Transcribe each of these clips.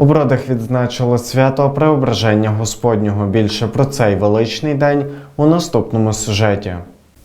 У бродах відзначили свято Преображення Господнього. Більше про цей величний день у наступному сюжеті.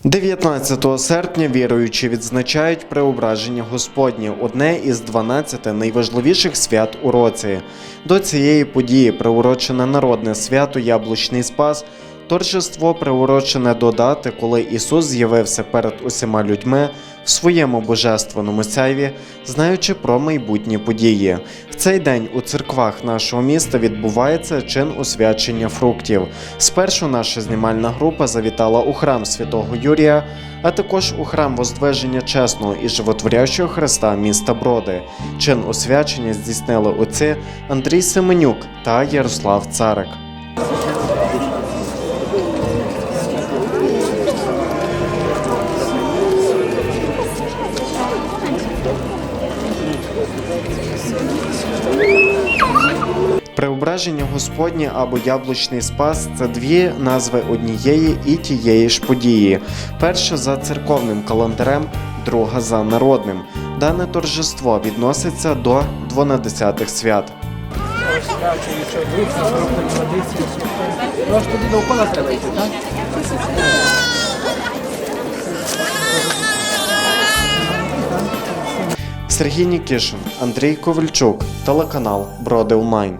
19 серпня віруючі відзначають Преображення Господнє, одне із 12 найважливіших свят у році. До цієї події приурочене народне свято Яблучний Спас. Торжество приурочене до дати, коли Ісус з'явився перед усіма людьми своєму божественному сяйві, знаючи про майбутні події. В цей день у церквах нашого міста відбувається чин освячення фруктів. Спершу наша знімальна група завітала у храм святого Юрія, а також у храм Воздвиження Чесного і Животворящого Христа міста Броди. Чин освячення здійснили отці Андрій Семенюк та Ярослав Царик. Преображення Господнє або Яблучний Спас це дві назви однієї і тієї ж події. Перша за церковним календарем, друга за народним. Дане торжество відноситься до двонадесятих свят. Сергій Нікішин, Андрій Ковальчук, телеканал Броди Онлайн.